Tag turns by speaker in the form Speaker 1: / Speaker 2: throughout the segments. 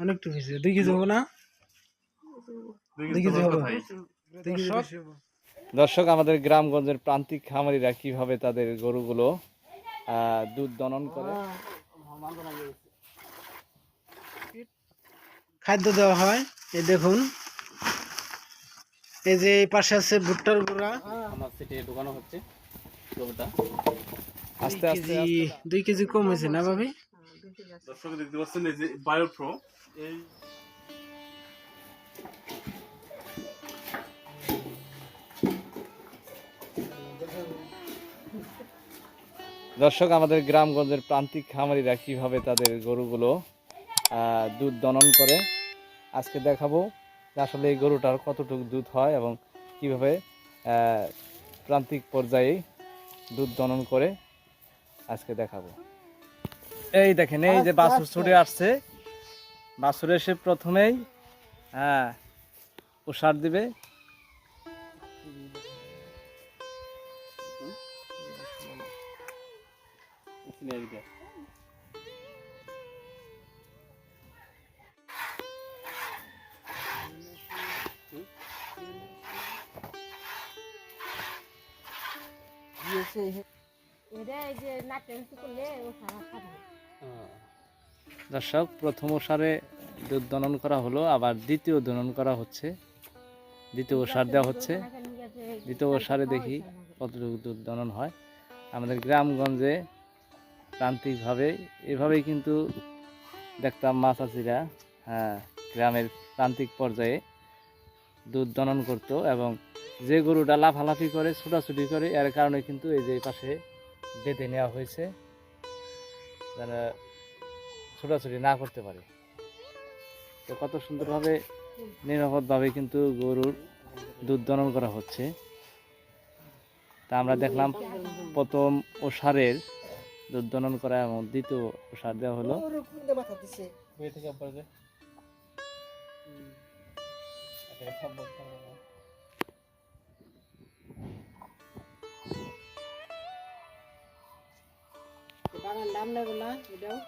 Speaker 1: অনেকটু বেশি দুই কেজি হবে না? দুই কেজি হবে।
Speaker 2: দর্শক আমাদের গ্রামগঞ্জের প্রান্তিক খামারিরা কীভাবে তাদের গরুগুলো দুধ দনন করে?
Speaker 1: খাদ্য দেওয়া হয়। এই দেখুন। এই যে এই পাশে আছে ভুট্টার গুঁড়া।
Speaker 2: আমার সেটি ঢুকানো হচ্ছে গরুটা। আস্তে আস্তে
Speaker 1: দুই কেজি কম হয়েছে না ভাবি?
Speaker 3: দর্শক দেখতে পাচ্ছেন এই যে বায়োপ্রো এই
Speaker 2: দর্শক আমাদের গ্রামগঞ্জের প্রান্তিক খামারিরা কীভাবে তাদের গরুগুলো দুধ দনন করে আজকে দেখাবো যে আসলে এই গরুটার কতটুকু দুধ হয় এবং কীভাবে আহ, প্রান্তিক পর্যায়ে দুধ দনন করে আজকে দেখাবো। এই দেখেন এই যে বাছুর ছুটে আসছে। বাছুর এসে প্রথমেই হ্যাঁ প্রসার দিবে।
Speaker 4: এটা এই যে নাচেন করলে ও সারা খাবে।
Speaker 2: দর্শক, প্রথম ওষারে দুধ দনন করা হলো, আবার দ্বিতীয় দনন করা হচ্ছে। দ্বিতীয় ওষার দেওয়া হচ্ছে। দ্বিতীয় ওষারে দেখি কতটুকু দুধ দনন হয়। আমাদের গ্রামগঞ্জে প্রান্তিকভাবে, এভাবেই কিন্তু দেখতাম মাছাচিরা হ্যাঁ গ্রামের প্রান্তিক পর্যায়ে দুধ দনন করতো এবং যে গরুটা লাফালাফি করে, ছুটাছুটি করে, এর কারণে কিন্তু এই যে পাশে বেঁধে নেওয়া হয়েছে। যেন ছোটাছুটি না করতে পারে। তো কত সুন্দরভাবে নিরাপদভাবে কিন্তু গরুর দুধ দনন করা হচ্ছে। তা আমরা দেখলাম প্রথম ওষারের দুধ দনন করা এবং দ্বিতীয় ওষার দেওয়া হলো।
Speaker 1: বাগান দাম নেবে না এটাও।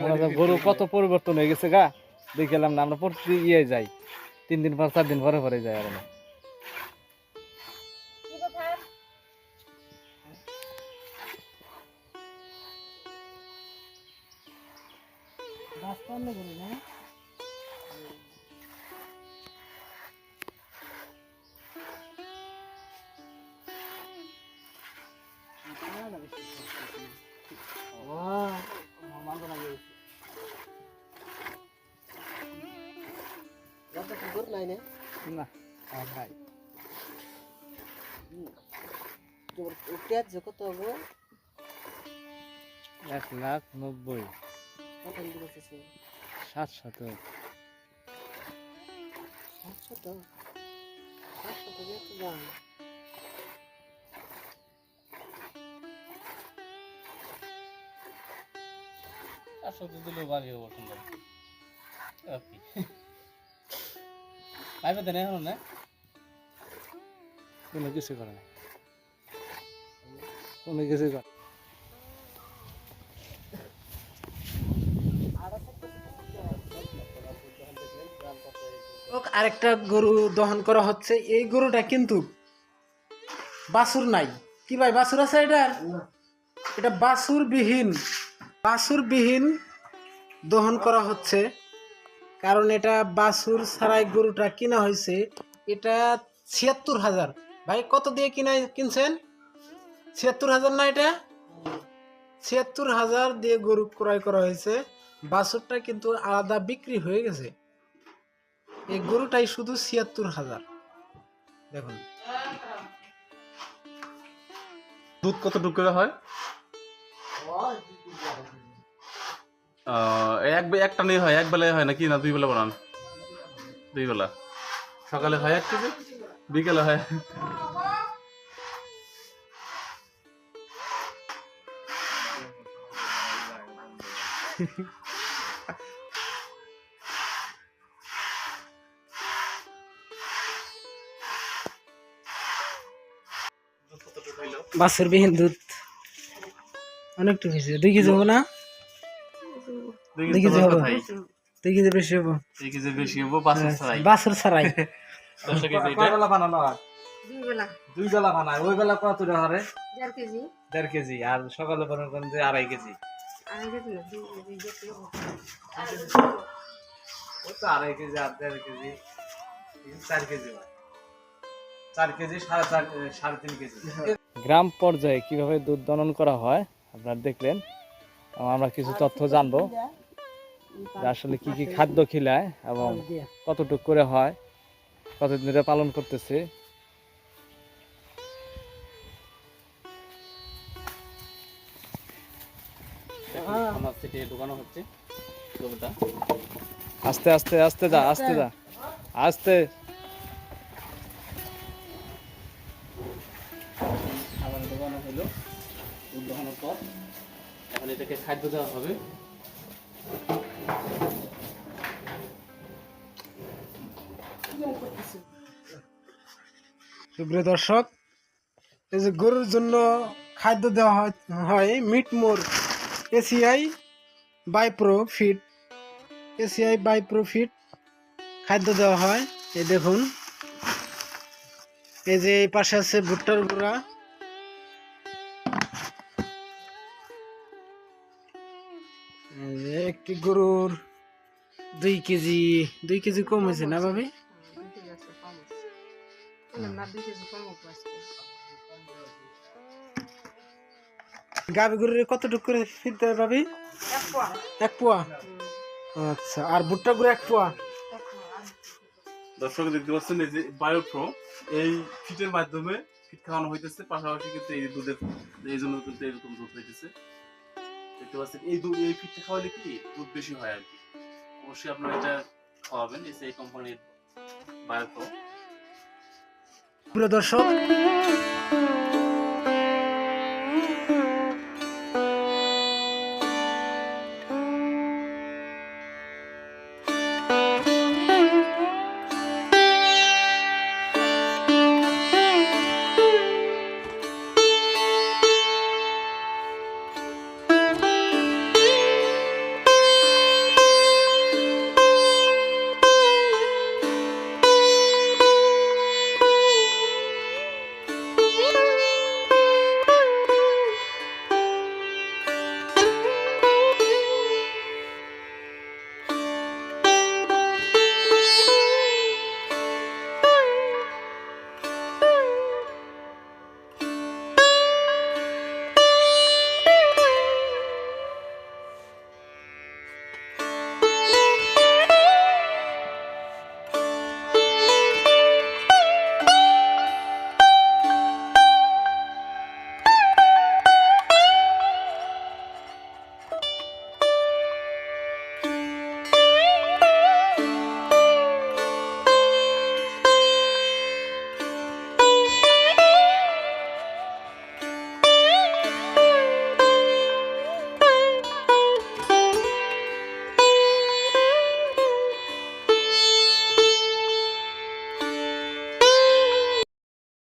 Speaker 5: ইয়ে
Speaker 2: গরু কত পরিবর্তন হয়ে গেছে গা দেখলাম না আমরা প্রতি ইয়ে যাই তিন দিন পর চার দিন পরে পরে যাই আর
Speaker 1: পান্নে করি না
Speaker 5: নাই না
Speaker 2: না ভাই।
Speaker 5: তোর পেঁয়াজ কত
Speaker 2: এক লাখ নব্বই। সাত শত
Speaker 5: সাতশো তো সাতশো তো দাম
Speaker 2: সাত দিলেও বাড়ি হব সুন্দর পাইবে দেন এখন না? কোনো কিছু করে না কোনো কিছু করে
Speaker 1: আরেকটা গরু দহন করা হচ্ছে। এই গরুটা কিন্তু বাছুর নাই। কি ভাই বাছুর আছে এটা? এটা বাছুর বিহীন বাছুর বিহীন দহন করা হচ্ছে। কারণ এটা বাছুর ছাড়াই গরুটা কিনা হয়েছে। এটা ছিয়াত্তর হাজার। ভাই কত দিয়ে কিনা কিনছেন? ছিয়াত্তর হাজার না এটা? ছিয়াত্তর হাজার দিয়ে গরু ক্রয় করা হয়েছে। বাছুরটা কিন্তু আলাদা বিক্রি হয়ে গেছে। এই গরুটাই শুধু ছিয়াত্তর হাজার। দেখুন।
Speaker 3: দুধ কত করে হয়? এক একটা নেই হয়, এক বেলায় হয় নাকি না দুই বেলা বানান? দুই বেলা। সকালে হয় এক কেজি? বিকেলে হয়।
Speaker 1: বাছুর বিহীন দুধ। অনেকটু বেশি দুই কেজি হব না?
Speaker 3: দুই কেজি
Speaker 1: হব। দুই কেজি বেশি হব।
Speaker 3: দুই কেজি বেশি হব ছাড়াই।
Speaker 1: বাছুর ছাড়াই।
Speaker 2: হয়?
Speaker 4: দুই বেলা।
Speaker 2: দুই ওই বেলা কত হারে?
Speaker 4: দেড় কেজি।
Speaker 2: দেড় কেজি। আর সকালে মনে করেন যে আড়াই কেজি।
Speaker 4: আড়াই কেজি কেজি
Speaker 2: কেজি আর দেড় কেজি। তিন, চার কেজি চার কেজি সাড়ে চার সাড়ে তিন কেজি। গ্রাম পর্যায়ে কীভাবে দুধ দনন করা হয় আপনারা দেখলেন। আমরা কিছু তথ্য জানব আসলে কি কি খাদ্য খিলায় এবং কতটুক করে হয় কতদিন ধরে পালন করতেছে। আস্তে আস্তে আস্তে যা আস্তে যা। আস্তে।
Speaker 3: হলো দুধ দোকানোর পর এখন এটাকে খাদ্য দেওয়া হবে।
Speaker 1: সুপ্রিয় দর্শক, এই যে গরুর জন্য খাদ্য দেওয়া হয় meat more ACI Bipro fit ACI Bipro fit খাদ্য দেওয়া হয়। এই দেখুন, এই যে এই পাশে আছে ভুট্টার গুঁড়া। একটি গরুর দুই কেজি দুই কেজি কম হয়েছে না ভাবি? গাভী গরুর কতটুকু করে ফিরতে হবে ভাবি?
Speaker 4: এক পোয়া।
Speaker 1: আচ্ছা আর ভুট্টা গুঁড়ো এক পোয়া?
Speaker 3: দর্শক, দেখতে পাচ্ছেন এই যে বায়োপ্রো এই ফিটের মাধ্যমে ফিট খাওয়ানো হইতেছে, পাশাপাশি কিন্তু এই দুধের এই জন্য কিন্তু এরকম দুধ হইতেছে। দেখতে পাচ্ছেন, এই দুধ এই ফিটটা খাওয়ালে কি দুধ বেশি হয় আর কি? অবশ্যই আপনারা এটা খাওয়াবেন, এই সেই কোম্পানির বায়ো
Speaker 1: প্রিয় দর্শক